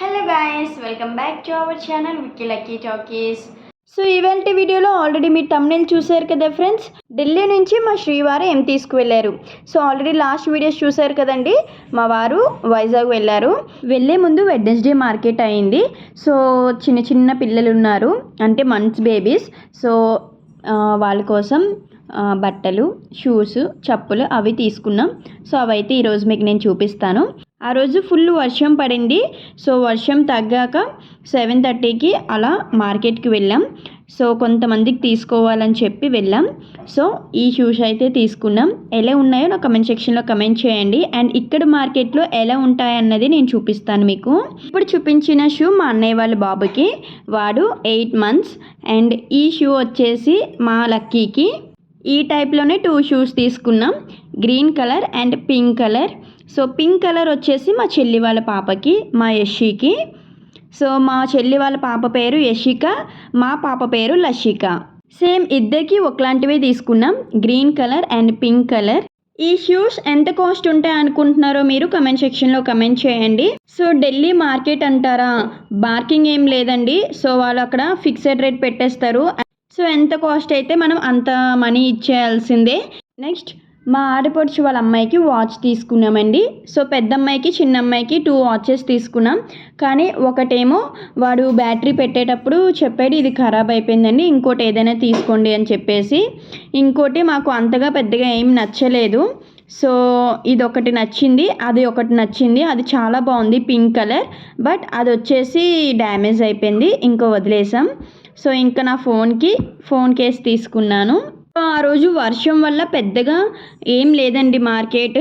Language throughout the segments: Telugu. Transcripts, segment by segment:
Hello guys welcome back to our channel Vicky Lucky talkies so ఇవాళ వీడియోలో ఆల్రెడీ మీరు తమ్నేల్ చూశారు కదా ఫ్రెండ్స్ ఢిల్లీ నుంచి మా శ్రీవారు ఏం తీసుకువెళ్ళారు? సో ఆల్రెడీ లాస్ట్ వీడియోస్ చూశారు కదండి? మా వారు వైజాగ్ వెళ్ళారు. వెళ్ళే ముందు వెడ్నెస్డే మార్కెట్ అయింది. సో చిన్న చిన్న పిల్లలు ఉన్నారు అంటే మంత్స్ బేబీస్ సో వాళ్ళ కోసం బట్టలు షూస్ చెప్పులు అవి తీసుకున్నాం. సో అవైతే ఈరోజు మీకు నేను చూపిస్తాను. ఆ రోజు ఫుల్ వర్షం పడింది. సో వర్షం తగ్గాక సెవెన్ థర్టీకి అలా మార్కెట్కి వెళ్ళాం. సో కొంతమందికి తీసుకోవాలని చెప్పి వెళ్ళాం. సో ఈ షూస్ అయితే తీసుకున్నాం. ఎలా ఉన్నాయో నా కమెంట్ సెక్షన్లో కమెంట్ చేయండి. అండ్ ఇక్కడ మార్కెట్లో ఎలా ఉంటాయన్నది నేను చూపిస్తాను మీకు. ఇప్పుడు చూపించిన షూ మా అన్నయ్య వాళ్ళ బాబుకి. వాడు ఎయిట్ మంత్స్. అండ్ ఈ షూ వచ్చేసి మా లక్కీకి. ఈ టైప్లోనే టూ షూస్ తీసుకున్నాం. Green colour and pink colour. So pink colour వచ్చేసి మా చెల్లి వాళ్ళ పాపకి మా యషికి సో మా చెల్లి వాళ్ళ పాప పేరు యషిక మా పాప పేరు లషిక. సేమ్ ఇద్దరికి ఒకలాంటివే తీసుకున్నాం green colour and pink colour ఈ షూస్ ఎంత కాస్ట్ ఉంటాయి అనుకుంటున్నారో మీరు కమెంట్ సెక్షన్లో కమెంట్ చేయండి. సో ఢిల్లీ మార్కెట్ అంటారా? బార్కింగ్ ఏం లేదండి. సో వాళ్ళు అక్కడ ఫిక్స్డ్ రేట్ పెట్టేస్తారు. సో ఎంత కాస్ట్ అయితే మనం అంత మనీ ఇచ్చేయాల్సిందే. నెక్స్ట్ మా ఆడపడుచు వాళ్ళ అమ్మాయికి వాచ్ తీసుకున్నామండి. సో పెద్ద అమ్మాయికి చిన్న అమ్మాయికి టూ వాచెస్ తీసుకున్నాం. కానీ ఒకటేమో వాడు బ్యాటరీ పెట్టేటప్పుడు చెప్పాడు ఇది ఖరాబ్ అయిపోయిందండి ఇంకోటి ఏదైనా తీసుకోండి అని చెప్పేసి. ఇంకోటి మాకు అంతగా పెద్దగా ఏం నచ్చలేదు. సో ఇది ఒకటి నచ్చింది అది ఒకటి నచ్చింది. అది చాలా బాగుంది పింక్ కలర్. బట్ అది వచ్చేసి డ్యామేజ్ అయిపోయింది ఇంకో వదిలేసాం. సో ఇంకా నా ఫోన్కి ఫోన్ కేస్ తీసుకున్నాను. ఆ రోజు వర్షం వల్ల పెద్దగా ఏం లేదండి మార్కెట్.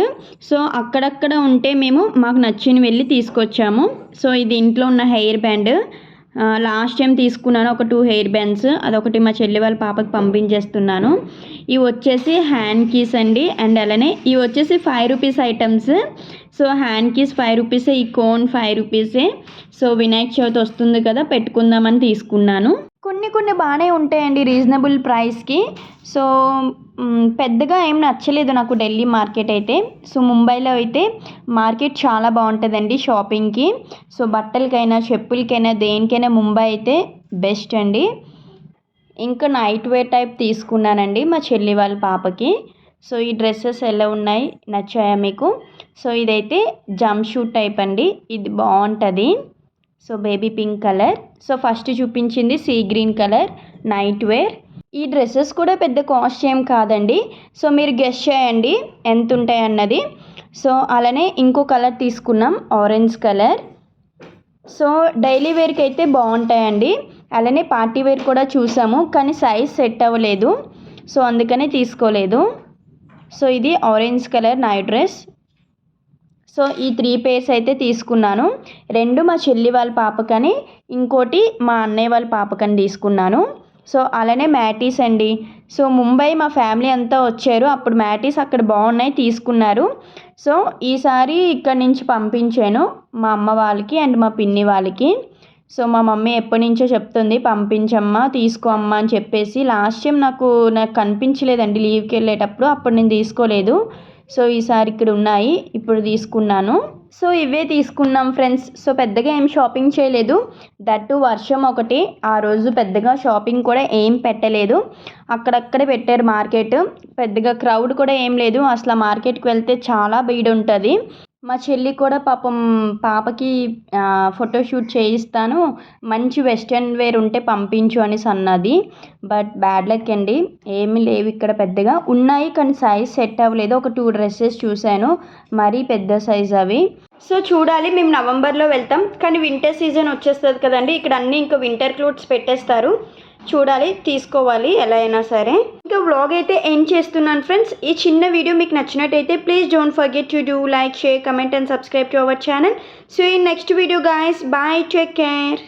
సో అక్కడక్కడ ఉంటే మేము మాకు నచ్చిన వెళ్ళి తీసుకొచ్చాము. సో ఇది ఇంట్లో ఉన్న హెయిర్ బ్యాండ్. లాస్ట్ టైం తీసుకున్నాను ఒక టూ హెయిర్ బ్యాండ్స్. అదొకటి మా చెల్లి వాళ్ళ పాపకి పంపించేస్తున్నాను. ఇవి వచ్చేసి హ్యాండ్ కీస్ అండి. అండ్ అలానే ఇవి వచ్చేసి five rupees items. So hand keys five రూపీసే ఈ కోన్ ఫైవ్ రూపీసే. సో వినాయక చవితి వస్తుంది కదా పెట్టుకుందామని తీసుకున్నాను. కొన్ని కొన్ని బాగానే ఉంటాయండి రీజనబుల్ ప్రైస్కి. సో పెద్దగా ఏం నచ్చలేదు నాకు ఢిల్లీ మార్కెట్ అయితే. సో ముంబైలో అయితే మార్కెట్ చాలా బాగుంటుందండి షాపింగ్కి. సో బట్టలకైనా చెప్పులకైనా దేనికైనా ముంబై అయితే బెస్ట్ అండి. ఇంకా నైట్ వేర్ టైప్ తీసుకున్నానండి మా చెల్లి వాళ్ళ పాపకి. సో ఈ డ్రెస్సెస్ ఎలా ఉన్నాయి నచ్చాయా మీకు? సో ఇదైతే జంప్ షూట్ టైప్ అండి. ఇది బాగుంటుంది. So baby pink colour so first చూపించింది see green colour night wear ఈ డ్రెస్సెస్ కూడా పెద్ద కాస్ట్ ఏం కాదండి. సో మీరు గెస్ట్ చేయండి ఎంత ఉంటాయి అన్నది. సో అలానే ఇంకో కలర్ తీసుకున్నాం ఆరెంజ్ కలర్ సో డైలీ వేర్కి అయితే బాగుంటాయండి. అలానే పార్టీ వేర్ కూడా చూసాము కానీ సైజ్ సెట్ అవ్వలేదు. సో అందుకనే తీసుకోలేదు. సో ఇది orange colour night dress so ఈ త్రీ పేర్స్ అయితే తీసుకున్నాను. రెండు మా చెల్లి వాళ్ళ పాపకని ఇంకోటి మా అన్నయ్య వాళ్ళ పాపకని తీసుకున్నాను. సో అలానే మ్యాటీస్ అండి. సో ముంబై మా ఫ్యామిలీ అంతా వచ్చారు. అప్పుడు మ్యాటీస్ అక్కడ బాగున్నాయి తీసుకున్నారు. సో ఈసారి ఇక్కడ నుంచి పంపించాను మా అమ్మ వాళ్ళకి అండ్ మా పిన్ని వాళ్ళకి. సో మా మమ్మీ ఎప్పటి నుంచో చెప్తుంది పంపించమ్మా తీసుకో అమ్మా అని చెప్పేసి. లాస్ట్ టైం నాకు నాకు కనిపించలేదండి లీవ్కి వెళ్ళేటప్పుడు. అప్పుడు నేను తీసుకోలేదు. సో ఈసారి ఇక్కడ ఉన్నాయి ఇప్పుడు తీసుకున్నాను. సో ఇవే తీసుకున్నాం ఫ్రెండ్స్. సో పెద్దగా ఏం షాపింగ్ చేయలేదు. దట్టు వర్షం ఒకటి ఆ రోజు పెద్దగా షాపింగ్ కూడా ఏం పెట్టలేదు. అక్కడక్కడే పెట్టారు మార్కెట్. పెద్దగా క్రౌడ్ కూడా ఏం లేదు. అసలు మార్కెట్కి వెళ్తే చాలా భీడ్ ఉంటుంది మా చెల్లి కూడా పాపం పాపకి ఫోటోషూట్ చేయిస్తాను. మంచి వెస్ట్రన్ వేర్ ఉంటే పంపించు అనేసి అన్నది బట్ బ్యాడ్ లక్ అండి. ఏమీ లేవు ఇక్కడ పెద్దగా. ఉన్నాయి కానీ సైజ్ సెట్ అవ్వలేదు. ఒక టూ డ్రెస్సెస్ చూశాను. మరీ పెద్ద సైజ్ అవి. సో చూడాలి. మేము నవంబర్లో వెళ్తాం. కానీ వింటర్ సీజన్ వచ్చేస్తుంది కదండి. ఇక్కడ అన్నీ ఇంకా వింటర్ క్లోత్స్ పెట్టేస్తారు. చూడాలి తీసుకోవాలి ఎలా అయినా సరే. ఇంకా వ్లాగ్ అయితే ఎండ్ చేస్తున్నాను ఫ్రెండ్స్ ఈ చిన్న వీడియో మీకు నచ్చినట్టయితే please don't forget to do like share comment and subscribe to our channel so ఈ next video guys bye take care